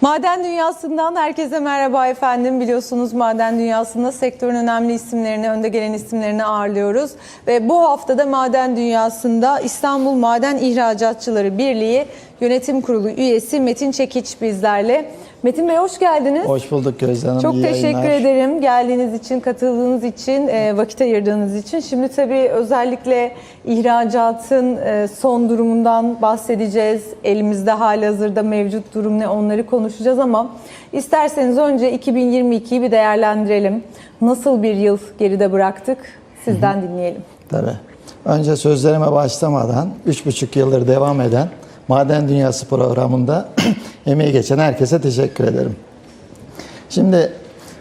Maden dünyasından herkese merhaba efendim. Biliyorsunuz maden dünyasında sektörün önemli isimlerini, önde gelen isimlerini ağırlıyoruz. Ve bu haftada maden dünyasında İstanbul Maden İhracatçıları Birliği Yönetim Kurulu üyesi Metin Çekiç bizlerle. Metin Bey hoş geldiniz. Hoş bulduk Gözde Hanım. Çok iyi teşekkür yayınlar. ederim geldiğiniz için, katıldığınız için, e, vakit ayırdığınız için. Şimdi tabii özellikle ihracatın e, son durumundan bahsedeceğiz. Elimizde halihazırda mevcut durum ne onları konuşacağız ama isterseniz önce 2022'yi bir değerlendirelim. Nasıl bir yıl geride bıraktık? Sizden dinleyelim. Tabii. Önce sözlerime başlamadan 3,5 yıldır devam eden Maden Dünyası programında emeği geçen herkese teşekkür ederim. Şimdi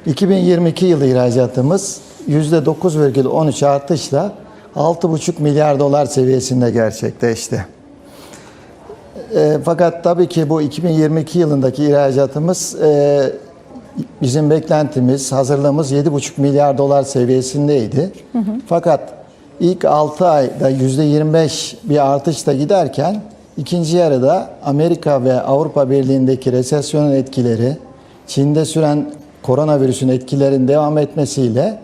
2022 yılı ihracatımız %9,13 artışla 6,5 milyar dolar seviyesinde gerçekleşti. E, fakat tabii ki bu 2022 yılındaki ihracatımız e, bizim beklentimiz, hazırlığımız 7,5 milyar dolar seviyesindeydi. Fakat ilk 6 ayda %25 bir artışla giderken ikinci yarıda Amerika ve Avrupa Birliği'ndeki resesyonun etkileri, Çin'de süren koronavirüsün etkilerin devam etmesiyle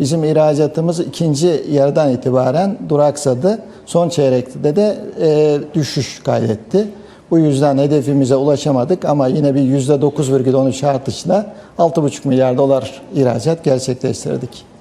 bizim ihracatımız ikinci yarıdan itibaren duraksadı. Son çeyrekte de e, düşüş kaydetti. Bu yüzden hedefimize ulaşamadık ama yine bir %9,13 artışla 6,5 milyar dolar ihracat gerçekleştirdik.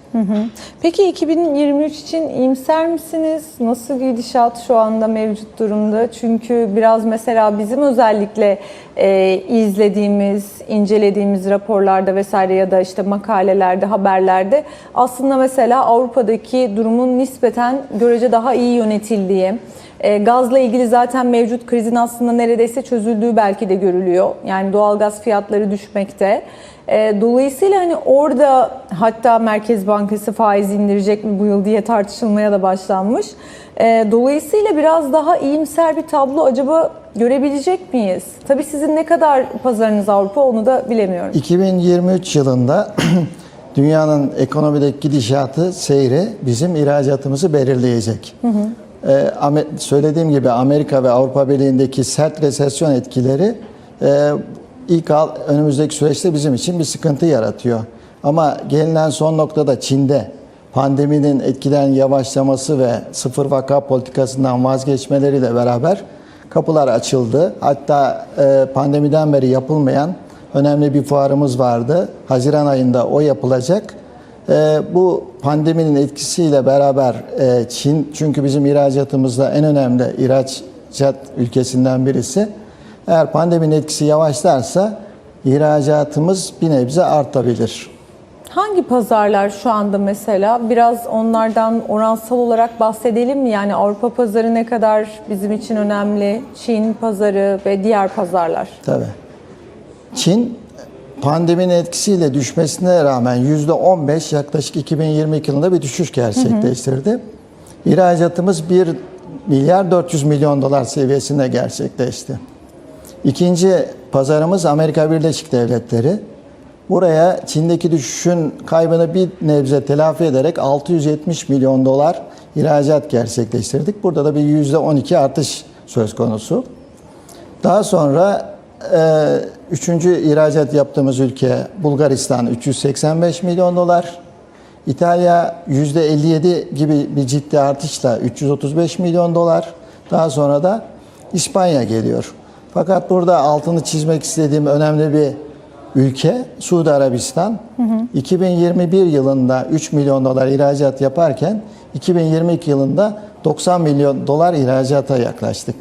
Peki 2023 için iyimser misiniz? Nasıl gidişat şu anda mevcut durumda? Çünkü biraz mesela bizim özellikle e, izlediğimiz, incelediğimiz raporlarda vesaire ya da işte makalelerde, haberlerde aslında mesela Avrupa'daki durumun nispeten görece daha iyi yönetildiği, e, gazla ilgili zaten mevcut krizin aslında neredeyse çözüldüğü belki de görülüyor. Yani doğalgaz fiyatları düşmekte. E, dolayısıyla hani orada hatta Merkez Bankası faiz indirecek mi bu yıl diye tartışılmaya da başlanmış. E, dolayısıyla biraz daha iyimser bir tablo acaba görebilecek miyiz? Tabii sizin ne kadar pazarınız Avrupa onu da bilemiyorum. 2023 yılında dünyanın ekonomideki gidişatı, seyri bizim ihracatımızı belirleyecek. Ee, Amer- söylediğim gibi Amerika ve Avrupa Birliği'ndeki sert resesyon etkileri e, ilk al, önümüzdeki süreçte bizim için bir sıkıntı yaratıyor. Ama gelinen son noktada Çin'de pandeminin etkilerin yavaşlaması ve sıfır vaka politikasından vazgeçmeleriyle beraber kapılar açıldı. Hatta e, pandemiden beri yapılmayan önemli bir fuarımız vardı. Haziran ayında o yapılacak. E, bu pandeminin etkisiyle beraber e, Çin çünkü bizim ihracatımızda en önemli ihracat ülkesinden birisi. Eğer pandeminin etkisi yavaşlarsa ihracatımız bir nebze artabilir. Hangi pazarlar şu anda mesela? Biraz onlardan oransal olarak bahsedelim mi? Yani Avrupa pazarı ne kadar bizim için önemli? Çin pazarı ve diğer pazarlar. Tabii. Çin pandeminin etkisiyle düşmesine rağmen %15 yaklaşık 2022 yılında bir düşüş gerçekleştirdi. İhracatımız 1 milyar 400 milyon dolar seviyesinde gerçekleşti. İkinci pazarımız Amerika Birleşik Devletleri. Buraya Çin'deki düşüşün kaybını bir nebze telafi ederek 670 milyon dolar ihracat gerçekleştirdik. Burada da bir %12 artış söz konusu. Daha sonra e, üçüncü ihracat yaptığımız ülke Bulgaristan 385 milyon dolar. İtalya %57 gibi bir ciddi artışla 335 milyon dolar. Daha sonra da İspanya geliyor. Fakat burada altını çizmek istediğim önemli bir ülke Suudi Arabistan. 2021 yılında 3 milyon dolar ihracat yaparken 2022 yılında 90 milyon dolar ihracata yaklaştık.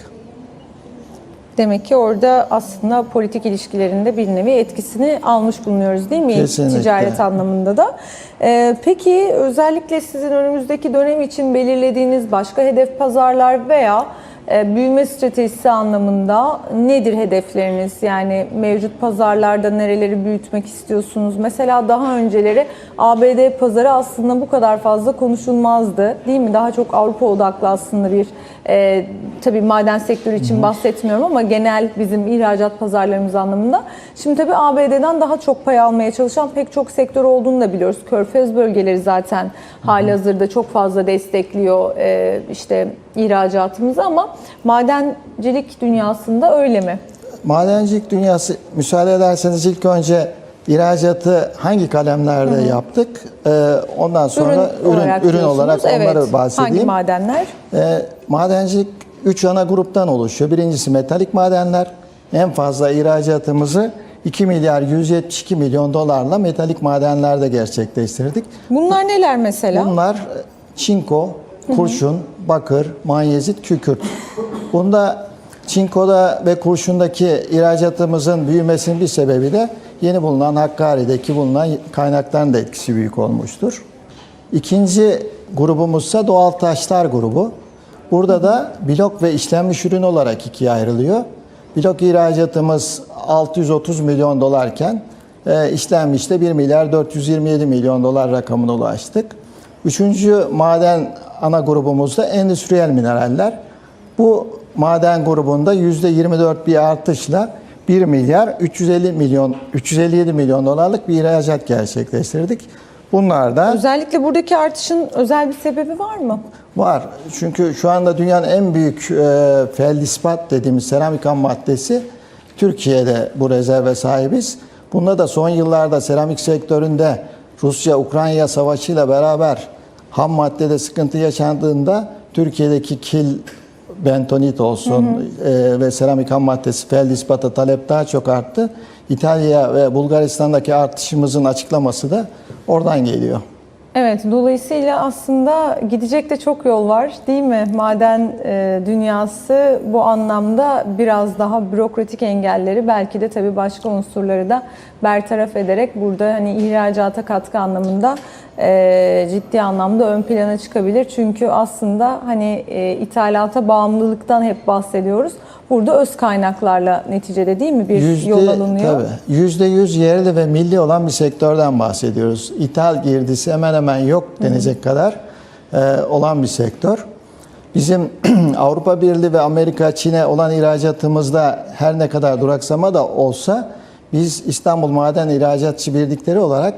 Demek ki orada aslında politik ilişkilerinde bir nevi etkisini almış bulunuyoruz değil mi? Kesinlikle. Ticaret anlamında da. Ee, peki özellikle sizin önümüzdeki dönem için belirlediğiniz başka hedef pazarlar veya büyüme stratejisi anlamında nedir hedefleriniz? Yani mevcut pazarlarda nereleri büyütmek istiyorsunuz? Mesela daha önceleri ABD pazarı aslında bu kadar fazla konuşulmazdı değil mi? Daha çok Avrupa odaklı aslında bir e, tabii maden sektörü için bahsetmiyorum ama genel bizim ihracat pazarlarımız anlamında. Şimdi tabii ABD'den daha çok pay almaya çalışan pek çok sektör olduğunu da biliyoruz. Körfez bölgeleri zaten hali hazırda çok fazla destekliyor e, işte ihracatımızı ama madencilik dünyasında öyle mi? madencilik dünyası müsaade ederseniz ilk önce ihracatı hangi kalemlerde yaptık? Ee, ondan sonra ürün olarak ürün, olarak onları evet. bahsedeyim. Hangi madenler? Ee, madencilik 3 ana gruptan oluşuyor. Birincisi metalik madenler. En fazla ihracatımızı 2 milyar 172 milyon dolarla metalik madenlerde gerçekleştirdik. Bunlar neler mesela? Bunlar e, çinko, kurşun, bakır, manyezit, kükürt. Bunda çinkoda ve kurşundaki ihracatımızın büyümesinin bir sebebi de yeni bulunan Hakkari'deki bulunan kaynakların da etkisi büyük olmuştur. İkinci grubumuzsa doğal taşlar grubu. Burada da blok ve işlenmiş ürün olarak ikiye ayrılıyor. Blok ihracatımız 630 milyon dolarken e, işlenmişte 1 milyar 427 milyon dolar rakamına ulaştık. Üçüncü maden ana grubumuzda endüstriyel mineraller. Bu maden grubunda %24 bir artışla 1 milyar 350 milyon 357 milyon dolarlık bir ihracat gerçekleştirdik. Bunlar da Özellikle buradaki artışın özel bir sebebi var mı? Var. Çünkü şu anda dünyanın en büyük e, feldispat dediğimiz seramik ham maddesi Türkiye'de bu rezerve sahibiz. Bunda da son yıllarda seramik sektöründe Rusya-Ukrayna savaşıyla beraber ham maddede sıkıntı yaşandığında Türkiye'deki kil bentonit olsun e, ve seramik ham maddesi feldispata talep daha çok arttı. İtalya ve Bulgaristan'daki artışımızın açıklaması da oradan geliyor. Evet, dolayısıyla aslında gidecek de çok yol var değil mi? Maden e, dünyası bu anlamda biraz daha bürokratik engelleri belki de tabii başka unsurları da bertaraf ederek burada hani ihracata katkı anlamında e, ciddi anlamda ön plana çıkabilir. Çünkü aslında hani e, ithalata bağımlılıktan hep bahsediyoruz. Burada öz kaynaklarla neticede değil mi bir Yüzde, yol alınıyor? Tabii. Yüzde yüz yerli ve milli olan bir sektörden bahsediyoruz. İthal girdisi hemen hemen yok denecek kadar e, olan bir sektör. Bizim Avrupa Birliği ve Amerika, Çin'e olan ihracatımızda her ne kadar duraksama da olsa biz İstanbul Maden İhracatçı Birlikleri olarak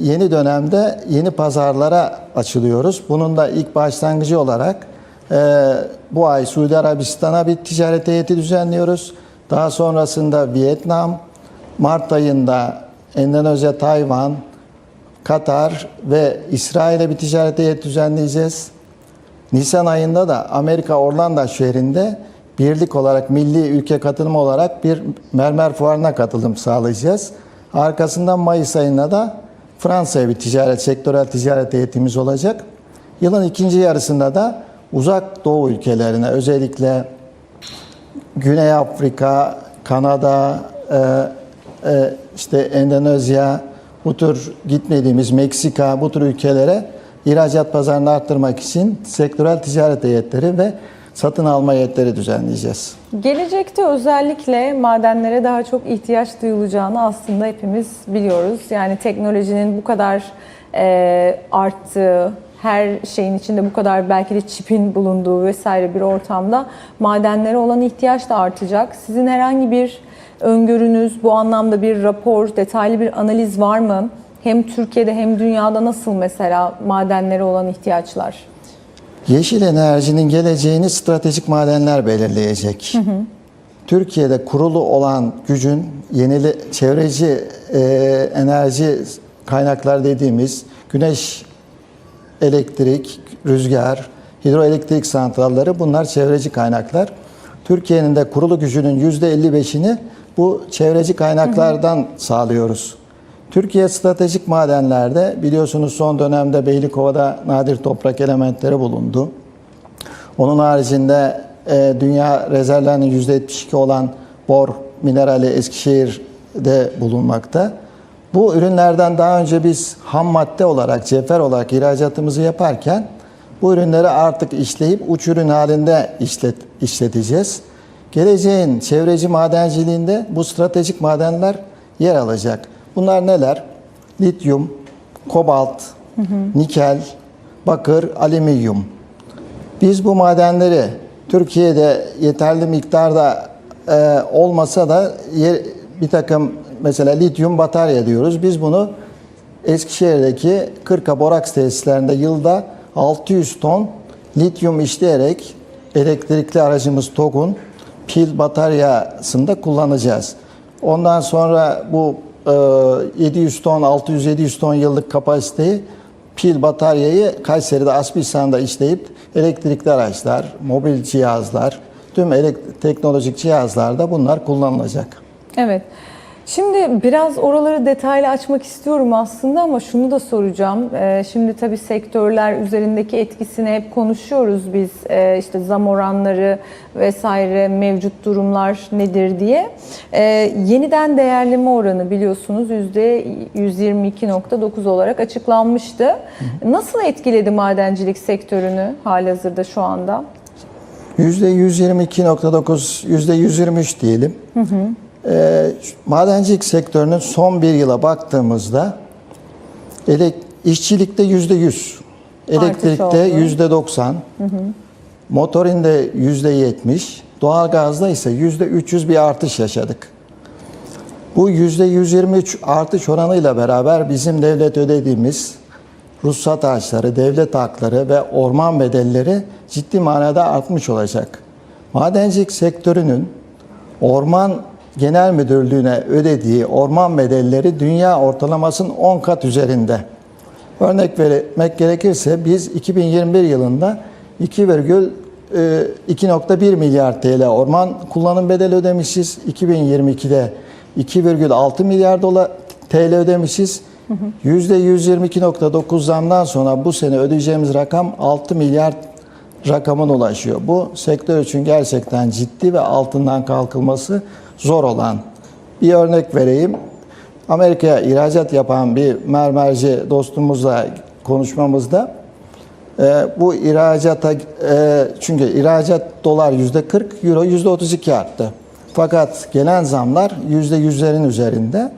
yeni dönemde yeni pazarlara açılıyoruz. Bunun da ilk başlangıcı olarak ee, bu ay Suudi Arabistan'a bir ticaret heyeti düzenliyoruz. Daha sonrasında Vietnam, Mart ayında Endonezya, Tayvan, Katar ve İsrail'e bir ticaret heyeti düzenleyeceğiz. Nisan ayında da Amerika Orlando şehrinde birlik olarak milli ülke katılımı olarak bir mermer fuarına katılım sağlayacağız. Arkasından Mayıs ayında da Fransa'ya bir ticaret, sektörel ticaret heyetimiz olacak. Yılın ikinci yarısında da uzak doğu ülkelerine özellikle Güney Afrika, Kanada, e, e, işte Endonezya, bu tür gitmediğimiz Meksika, bu tür ülkelere ihracat pazarını arttırmak için sektörel ticaret heyetleri ve satın alma heyetleri düzenleyeceğiz. Gelecekte özellikle madenlere daha çok ihtiyaç duyulacağını aslında hepimiz biliyoruz. Yani teknolojinin bu kadar e, arttığı, her şeyin içinde bu kadar belki de çipin bulunduğu vesaire bir ortamda madenlere olan ihtiyaç da artacak. Sizin herhangi bir öngörünüz, bu anlamda bir rapor, detaylı bir analiz var mı? Hem Türkiye'de hem dünyada nasıl mesela madenlere olan ihtiyaçlar? Yeşil enerjinin geleceğini stratejik madenler belirleyecek. Türkiye'de kurulu olan gücün yenili çevreci e, enerji kaynaklar dediğimiz güneş elektrik, rüzgar, hidroelektrik santralleri bunlar çevreci kaynaklar. Türkiye'nin de kurulu gücünün %55'ini bu çevreci kaynaklardan sağlıyoruz. Türkiye stratejik madenlerde biliyorsunuz son dönemde Beylikova'da nadir toprak elementleri bulundu. Onun haricinde e, dünya rezervlerinin %72 olan bor minerali Eskişehir'de bulunmakta. Bu ürünlerden daha önce biz ham madde olarak, cevher olarak ihracatımızı yaparken bu ürünleri artık işleyip uç ürün halinde işlet, işleteceğiz. Geleceğin çevreci madenciliğinde bu stratejik madenler yer alacak. Bunlar neler? Lityum, kobalt, nikel, bakır, alüminyum. Biz bu madenleri Türkiye'de yeterli miktarda e, olmasa da yer, bir takım mesela lityum batarya diyoruz. Biz bunu Eskişehir'deki Kırka Boraks tesislerinde yılda 600 ton lityum işleyerek elektrikli aracımız TOG'un pil bataryasında kullanacağız. Ondan sonra bu 700 ton, 600-700 ton yıllık kapasiteyi pil bataryayı Kayseri'de Aspilsan'da işleyip elektrikli araçlar, mobil cihazlar, tüm teknolojik cihazlarda bunlar kullanılacak. Evet. Şimdi biraz oraları detaylı açmak istiyorum aslında ama şunu da soracağım. Ee, şimdi tabii sektörler üzerindeki etkisini hep konuşuyoruz biz. Ee, işte zam oranları vesaire mevcut durumlar nedir diye. Ee, yeniden değerleme oranı biliyorsunuz %122.9 olarak açıklanmıştı. Nasıl etkiledi madencilik sektörünü halihazırda şu anda? %122.9, %123 diyelim. Ee, madencilik sektörünün son bir yıla baktığımızda elek, işçilikte %100, elektrikte oldu. %90, motorinde %70, doğalgazda ise %300 bir artış yaşadık. Bu %123 artış oranıyla beraber bizim devlet ödediğimiz ruhsat harçları, devlet hakları ve orman bedelleri ciddi manada artmış olacak. Madencilik sektörünün Orman Genel Müdürlüğü'ne ödediği orman bedelleri dünya ortalamasının 10 kat üzerinde. Örnek vermek gerekirse biz 2021 yılında 2,2.1 milyar TL orman kullanım bedeli ödemişiz. 2022'de 2,6 milyar dolar TL ödemişiz. %122.9 zamdan sonra bu sene ödeyeceğimiz rakam 6 milyar rakamına ulaşıyor. Bu sektör için gerçekten ciddi ve altından kalkılması zor olan. Bir örnek vereyim. Amerika'ya ihracat yapan bir mermerci dostumuzla konuşmamızda e, bu ihracata e, çünkü ihracat dolar yüzde 40, euro yüzde 32 arttı. Fakat gelen zamlar yüzde yüzlerin üzerinde.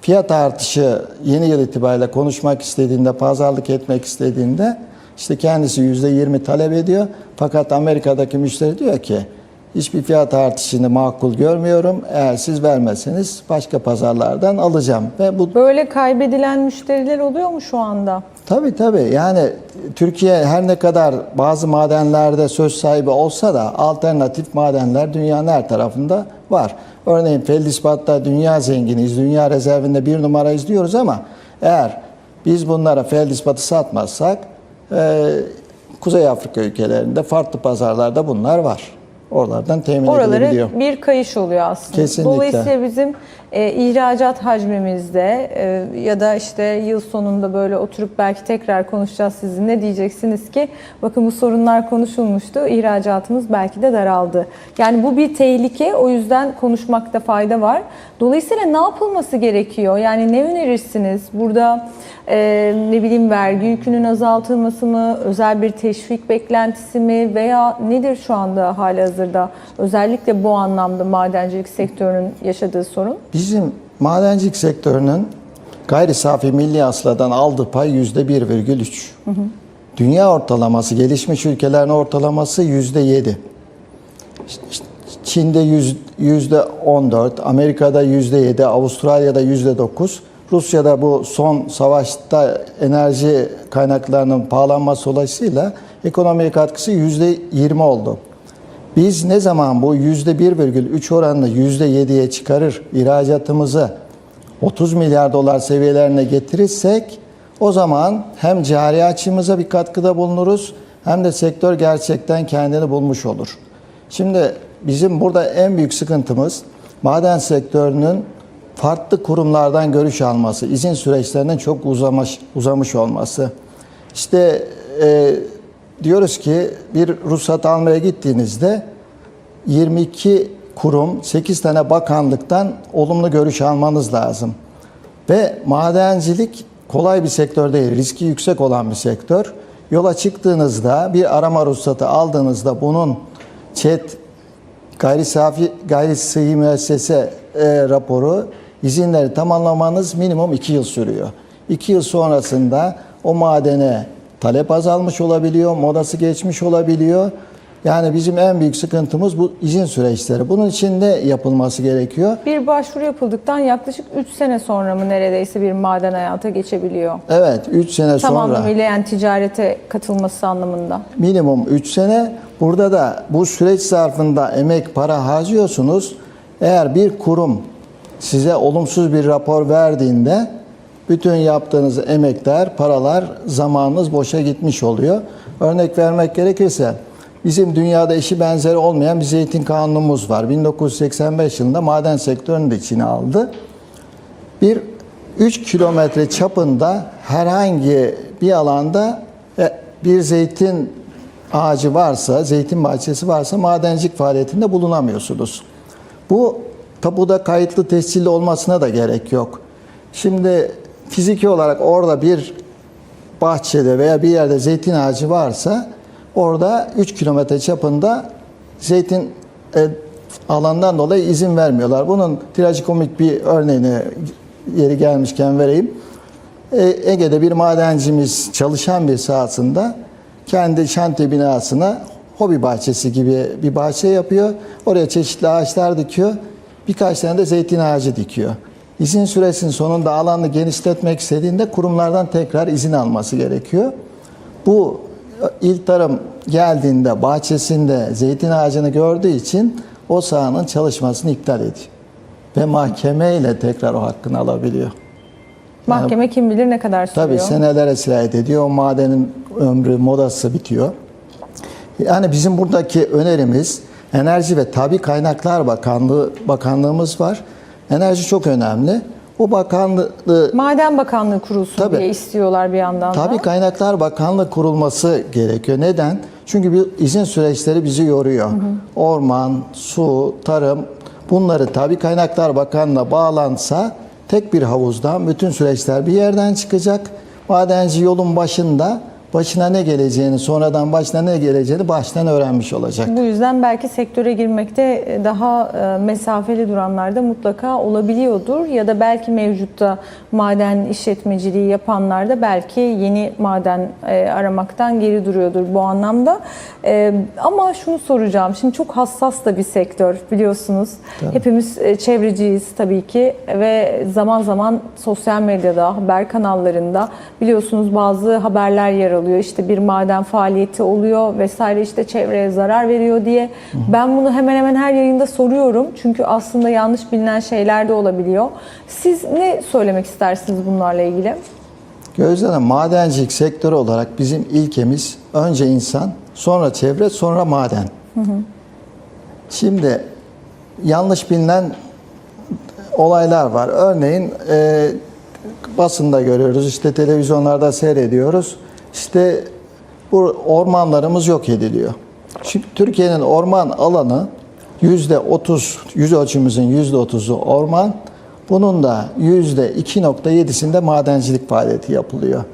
Fiyat artışı yeni yıl itibariyle konuşmak istediğinde, pazarlık etmek istediğinde işte kendisi yüzde 20 talep ediyor. Fakat Amerika'daki müşteri diyor ki hiçbir fiyat artışını makul görmüyorum. Eğer siz vermezseniz başka pazarlardan alacağım. Ve bu Böyle kaybedilen müşteriler oluyor mu şu anda? Tabii tabii. Yani Türkiye her ne kadar bazı madenlerde söz sahibi olsa da alternatif madenler dünyanın her tarafında var. Örneğin feldispatta dünya zenginiyiz, dünya rezervinde bir numara izliyoruz ama eğer biz bunlara feldispatı satmazsak e, Kuzey Afrika ülkelerinde farklı pazarlarda bunlar var. Oralardan temin edilebiliyor. Oralara bir kayış oluyor aslında. Kesinlikle. Dolayısıyla bizim e, ihracat hacmimizde e, ya da işte yıl sonunda böyle oturup belki tekrar konuşacağız sizinle diyeceksiniz ki bakın bu sorunlar konuşulmuştu. ihracatımız belki de daraldı. Yani bu bir tehlike. O yüzden konuşmakta fayda var. Dolayısıyla ne yapılması gerekiyor? Yani ne önerirsiniz? Burada e, ne bileyim vergi yükünün azaltılması mı, özel bir teşvik beklentisi mi veya nedir şu anda hali hazırda özellikle bu anlamda madencilik sektörünün yaşadığı sorun? Bizim madencilik sektörünün gayri safi milli hasıladan aldığı pay yüzde 1,3. Dünya ortalaması, gelişmiş ülkelerin ortalaması yüzde 7. Çin'de yüz- yüzde 14, Amerika'da yüzde 7, Avustralya'da yüzde 9. Rusya'da bu son savaşta enerji kaynaklarının pahalanması dolayısıyla ekonomiye katkısı yüzde 20 oldu. Biz ne zaman bu yüzde 1,3 oranını yüzde 7'ye çıkarır, ihracatımızı 30 milyar dolar seviyelerine getirirsek o zaman hem cari açımıza bir katkıda bulunuruz hem de sektör gerçekten kendini bulmuş olur. Şimdi bizim burada en büyük sıkıntımız maden sektörünün farklı kurumlardan görüş alması, izin süreçlerinin çok uzamış, uzamış olması. İşte e, diyoruz ki bir ruhsat almaya gittiğinizde 22 kurum, 8 tane bakanlıktan olumlu görüş almanız lazım. Ve madencilik kolay bir sektör değil, riski yüksek olan bir sektör. Yola çıktığınızda bir arama ruhsatı aldığınızda bunun ÇED gayri safi gayri sıhhi müessese e, raporu izinleri tamamlamanız minimum 2 yıl sürüyor. 2 yıl sonrasında o madene talep azalmış olabiliyor, modası geçmiş olabiliyor Yani bizim en büyük sıkıntımız bu izin süreçleri. Bunun için ne yapılması gerekiyor? Bir başvuru yapıldıktan yaklaşık 3 sene sonra mı neredeyse bir maden hayata geçebiliyor? Evet 3 sene Tam sonra anlamıyla yani ticarete katılması anlamında. minimum 3 sene. Burada da bu süreç zarfında emek, para harcıyorsunuz. Eğer bir kurum size olumsuz bir rapor verdiğinde bütün yaptığınız emekler, paralar, zamanınız boşa gitmiş oluyor. Örnek vermek gerekirse bizim dünyada eşi benzeri olmayan bir zeytin kanunumuz var. 1985 yılında maden sektörünü de içine aldı. Bir 3 kilometre çapında herhangi bir alanda e, bir zeytin ağacı varsa, zeytin bahçesi varsa madencilik faaliyetinde bulunamıyorsunuz. Bu tapuda kayıtlı tescilli olmasına da gerek yok. Şimdi fiziki olarak orada bir bahçede veya bir yerde zeytin ağacı varsa orada 3 kilometre çapında zeytin e, alandan dolayı izin vermiyorlar. Bunun trajikomik bir örneğini yeri gelmişken vereyim. E, Ege'de bir madencimiz çalışan bir sahasında kendi şantiye binasına hobi bahçesi gibi bir bahçe yapıyor. Oraya çeşitli ağaçlar dikiyor. Birkaç tane de zeytin ağacı dikiyor. İzin süresinin sonunda alanı genişletmek istediğinde kurumlardan tekrar izin alması gerekiyor. Bu il tarım geldiğinde bahçesinde zeytin ağacını gördüğü için o sahanın çalışmasını iptal ediyor. Ve mahkemeyle tekrar o hakkını alabiliyor. Mahkeme kim bilir ne kadar sürüyor? Tabii senelere sirayet ediyor. O madenin ömrü, modası bitiyor. Yani bizim buradaki önerimiz Enerji ve Tabi Kaynaklar Bakanlığı Bakanlığımız var. Enerji çok önemli. O bakanlığı Maden Bakanlığı kurulsun Tabii. diye istiyorlar bir yandan da. Tabii Kaynaklar Bakanlığı kurulması gerekiyor. Neden? Çünkü bir izin süreçleri bizi yoruyor. Orman, su, tarım bunları Tabii Kaynaklar Bakanlığı'na bağlansa tek bir havuzdan bütün süreçler bir yerden çıkacak. Madenci yolun başında başına ne geleceğini, sonradan başına ne geleceğini baştan öğrenmiş olacak. Bu yüzden belki sektöre girmekte daha e, mesafeli duranlar da mutlaka olabiliyordur. Ya da belki mevcutta maden işletmeciliği yapanlar da belki yeni maden e, aramaktan geri duruyordur bu anlamda. E, Ama şunu soracağım. Şimdi çok hassas da bir sektör biliyorsunuz. Hepimiz e, çevreciyiz tabii ki ve zaman zaman sosyal medyada, haber kanallarında biliyorsunuz bazı haberler yer alıyor. İşte bir maden faaliyeti oluyor vesaire işte çevreye zarar veriyor diye. Ben bunu hemen hemen her yayında soruyorum. Çünkü aslında yanlış bilinen şeyler de olabiliyor. Siz ne söylemek istersiniz bunlarla ilgili? Gözde Hanım, madencilik sektörü olarak bizim ilkemiz önce insan, sonra çevre, sonra maden. Şimdi yanlış bilinen olaylar var. Örneğin e, basında görüyoruz, işte televizyonlarda seyrediyoruz. İşte bu ormanlarımız yok ediliyor. Şimdi Türkiye'nin orman alanı yüzde 30, yüz ölçümüzün yüzde 30'u orman. Bunun da yüzde 2.7'sinde madencilik faaliyeti yapılıyor.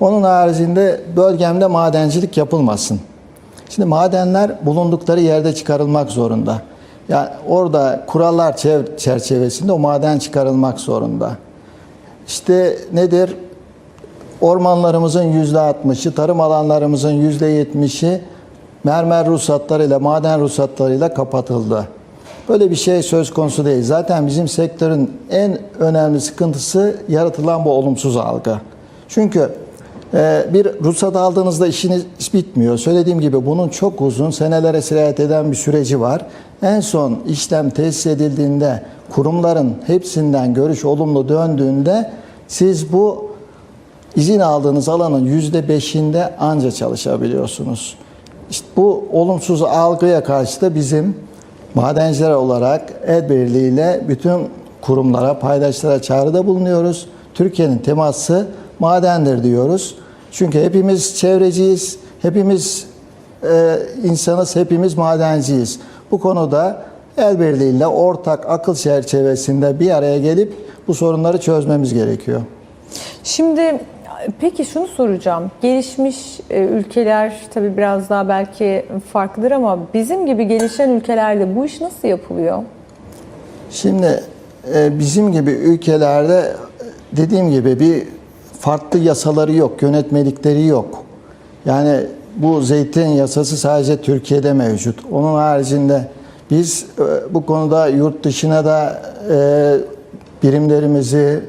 Onun haricinde bölgemde madencilik yapılmasın. Şimdi madenler bulundukları yerde çıkarılmak zorunda. Yani orada kurallar çev- çerçevesinde o maden çıkarılmak zorunda. İşte nedir? Ormanlarımızın yüzde 60'ı, tarım alanlarımızın yüzde 70'i mermer ruhsatlarıyla, maden ruhsatlarıyla kapatıldı. Böyle bir şey söz konusu değil. Zaten bizim sektörün en önemli sıkıntısı yaratılan bu olumsuz algı. Çünkü e, bir ruhsat aldığınızda işiniz bitmiyor. Söylediğim gibi bunun çok uzun, senelere sirayet eden bir süreci var. En son işlem tesis edildiğinde, kurumların hepsinden görüş olumlu döndüğünde siz bu izin aldığınız alanın yüzde beşinde anca çalışabiliyorsunuz. İşte bu olumsuz algıya karşı da bizim madenciler olarak el birliğiyle bütün kurumlara, paydaşlara çağrıda bulunuyoruz. Türkiye'nin teması madendir diyoruz. Çünkü hepimiz çevreciyiz, hepimiz e, insanız, hepimiz madenciyiz. Bu konuda el birliğiyle ortak akıl çerçevesinde bir araya gelip bu sorunları çözmemiz gerekiyor. Şimdi peki şunu soracağım. Gelişmiş e, ülkeler tabii biraz daha belki farklıdır ama bizim gibi gelişen ülkelerde bu iş nasıl yapılıyor? Şimdi e, bizim gibi ülkelerde dediğim gibi bir farklı yasaları yok, yönetmelikleri yok. Yani bu zeytin yasası sadece Türkiye'de mevcut. Onun haricinde biz e, bu konuda yurt dışına da e, birimlerimizi,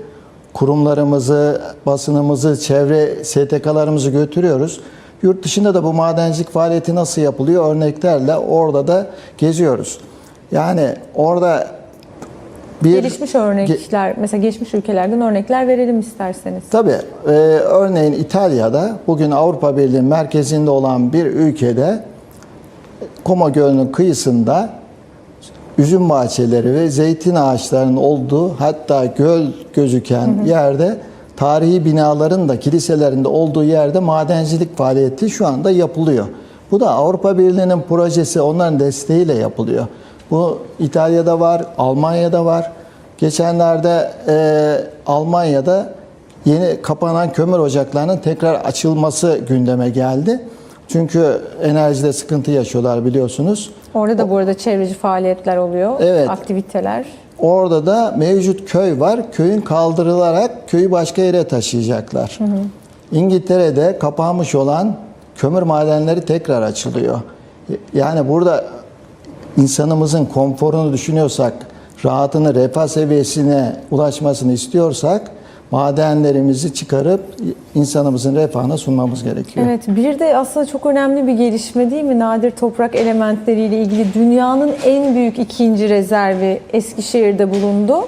kurumlarımızı, basınımızı, çevre STK'larımızı götürüyoruz. Yurt dışında da bu madencilik faaliyeti nasıl yapılıyor örneklerle orada da geziyoruz. Yani orada bir Gelişmiş örnekler, mesela geçmiş ülkelerden örnekler verelim isterseniz. Tabii. e, örneğin İtalya'da bugün Avrupa Birliği merkezinde olan bir ülkede Como Gölü'nün kıyısında üzüm bahçeleri ve zeytin ağaçlarının olduğu hatta göl gözüken yerde tarihi binaların da kiliselerinde olduğu yerde madencilik faaliyeti şu anda yapılıyor. Bu da Avrupa Birliği'nin projesi onların desteğiyle yapılıyor. Bu İtalya'da var, Almanya'da var. Geçenlerde e, Almanya'da yeni kapanan kömür ocaklarının tekrar açılması gündeme geldi. Çünkü enerjide sıkıntı yaşıyorlar biliyorsunuz. Orada da bu arada çevreci faaliyetler oluyor, Evet. aktiviteler. Orada da mevcut köy var. Köyün kaldırılarak köyü başka yere taşıyacaklar. İngiltere'de kapanmış olan kömür madenleri tekrar açılıyor. Yani burada insanımızın konforunu düşünüyorsak, rahatını, refah seviyesine ulaşmasını istiyorsak madenlerimizi çıkarıp insanımızın refahına sunmamız gerekiyor. Evet, bir de aslında çok önemli bir gelişme değil mi? Nadir toprak elementleriyle ilgili dünyanın en büyük ikinci rezervi Eskişehir'de bulundu.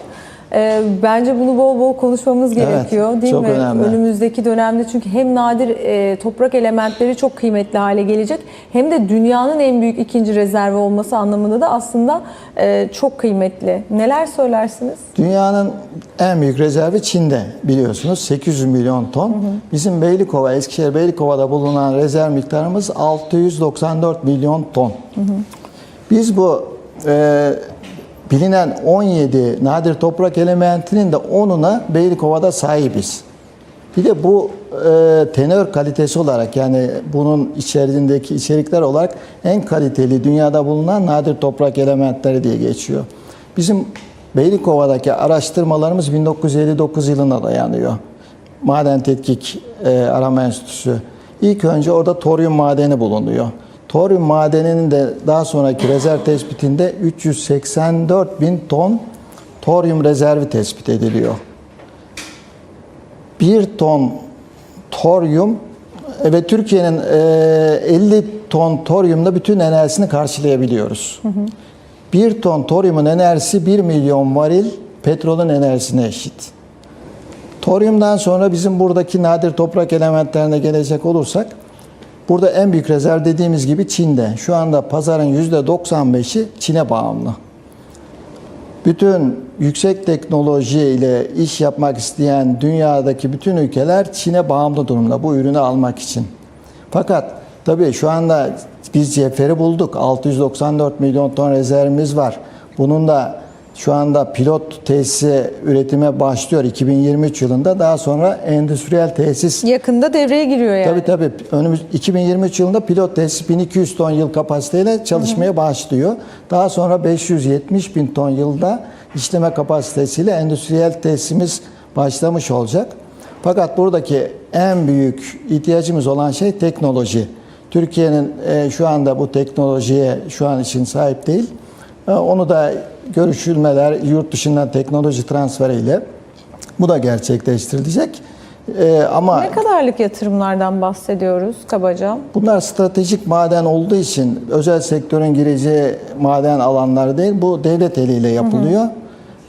Ee, bence bunu bol bol konuşmamız Evet, gerekiyor değil çok mi? önemli. Önümüzdeki dönemde çünkü hem nadir e, toprak elementleri çok kıymetli hale gelecek hem de dünyanın en büyük ikinci rezervi olması anlamında da aslında e, çok kıymetli. Neler söylersiniz? Dünyanın en büyük rezervi Çin'de biliyorsunuz 800 milyon ton. Bizim Beylikova, Eskişehir Beylikova'da bulunan rezerv miktarımız 694 milyon ton. Biz bu e, bilinen 17 nadir toprak elementinin de 10'una Beylikova'da sahibiz. Bir de bu e, tenör kalitesi olarak yani bunun içerisindeki içerikler olarak en kaliteli dünyada bulunan nadir toprak elementleri diye geçiyor. Bizim Beylikova'daki araştırmalarımız 1959 yılına dayanıyor. Maden Tetkik e, Arama Enstitüsü. İlk önce orada toryum madeni bulunuyor. Toryum madeninin de daha sonraki rezerv tespitinde 384 bin ton toryum rezervi tespit ediliyor. 1 ton toryum ve Türkiye'nin e, 50 ton toryumda bütün enerjisini karşılayabiliyoruz. 1 ton toryumun enerjisi 1 milyon varil petrolün enerjisine eşit. Toryumdan sonra bizim buradaki nadir toprak elementlerine gelecek olursak burada en büyük rezerv dediğimiz gibi Çin'de. Şu anda pazarın %95'i Çin'e bağımlı. Bütün yüksek teknoloji ile iş yapmak isteyen dünyadaki bütün ülkeler Çin'e bağımlı durumda bu ürünü almak için. Fakat tabii şu anda biz cevheri bulduk. 694 milyon ton rezervimiz var. Bunun da şu anda pilot tesisi üretime başlıyor 2023 yılında. Daha sonra endüstriyel tesis Yakında devreye giriyor yani. Tabii tabii. Önümüz 2023 yılında pilot tesis 1200 ton yıl kapasiteyle çalışmaya başlıyor. Daha sonra 570 bin ton yılda işleme kapasitesiyle endüstriyel tesisimiz başlamış olacak. Fakat buradaki en büyük ihtiyacımız olan şey teknoloji. Türkiye'nin e, şu anda bu teknolojiye şu an için sahip değil. E, onu da görüşülmeler yurt dışından teknoloji transferiyle bu da gerçekleştirilecek. E, ama Ne kadarlık yatırımlardan bahsediyoruz kabaca? Bunlar stratejik maden olduğu için özel sektörün gireceği maden alanları değil. Bu devlet eliyle yapılıyor.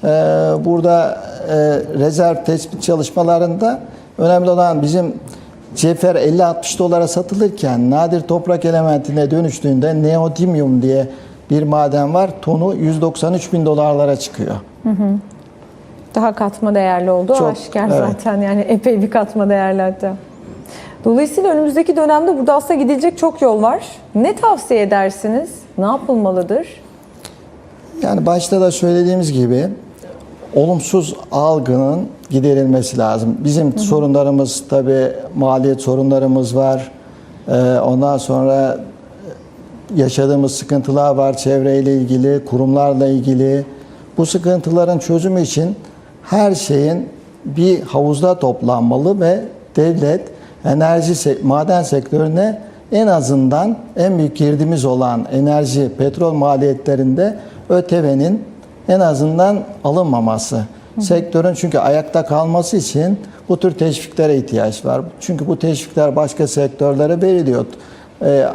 Ee, burada e, rezerv tespit çalışmalarında önemli olan bizim cevher 50-60 dolara satılırken nadir toprak elementine dönüştüğünde neodymium diye bir maden var. Tonu 193 bin dolarlara çıkıyor. Daha katma değerli olduğu Çok, aşikar evet. zaten yani epey bir katma değerli hatta. Dolayısıyla önümüzdeki dönemde burada aslında gidilecek çok yol var. Ne tavsiye edersiniz? Ne yapılmalıdır? Yani başta da söylediğimiz gibi olumsuz algının giderilmesi lazım. Bizim sorunlarımız tabii maliyet sorunlarımız var. Ee, ondan sonra yaşadığımız sıkıntılar var çevreyle ilgili, kurumlarla ilgili. Bu sıkıntıların çözümü için her şeyin bir havuzda toplanmalı ve devlet enerji maden sektörüne en azından en büyük girdimiz olan enerji, petrol maliyetlerinde ÖTV'nin en azından alınmaması. Sektörün çünkü ayakta kalması için bu tür teşviklere ihtiyaç var. Çünkü bu teşvikler başka sektörlere veriliyor. Ee,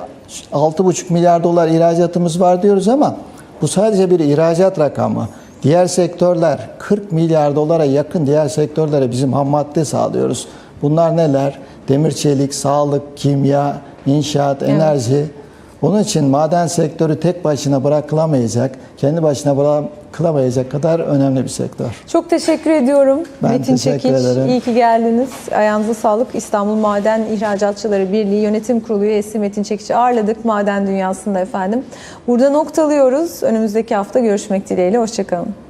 6,5 milyar dolar ihracatımız var diyoruz ama bu sadece bir ihracat rakamı. Diğer sektörler 40 milyar dolara yakın diğer sektörlere bizim ham madde sağlıyoruz. Bunlar neler? Demir çelik, sağlık, kimya, inşaat, enerji. Onun için maden sektörü tek başına bırakılamayacak, kendi başına bırakılamayacak kadar önemli bir sektör. Çok teşekkür ediyorum. Ben Metin teşekkür Çekiç, ederim. iyi ki geldiniz. Ayağınıza sağlık. İstanbul Maden İhracatçıları Birliği Yönetim Kurulu üyesi Metin Çekiç'i ağırladık maden dünyasında efendim. Burada noktalıyoruz. Önümüzdeki hafta görüşmek dileğiyle. Hoşçakalın.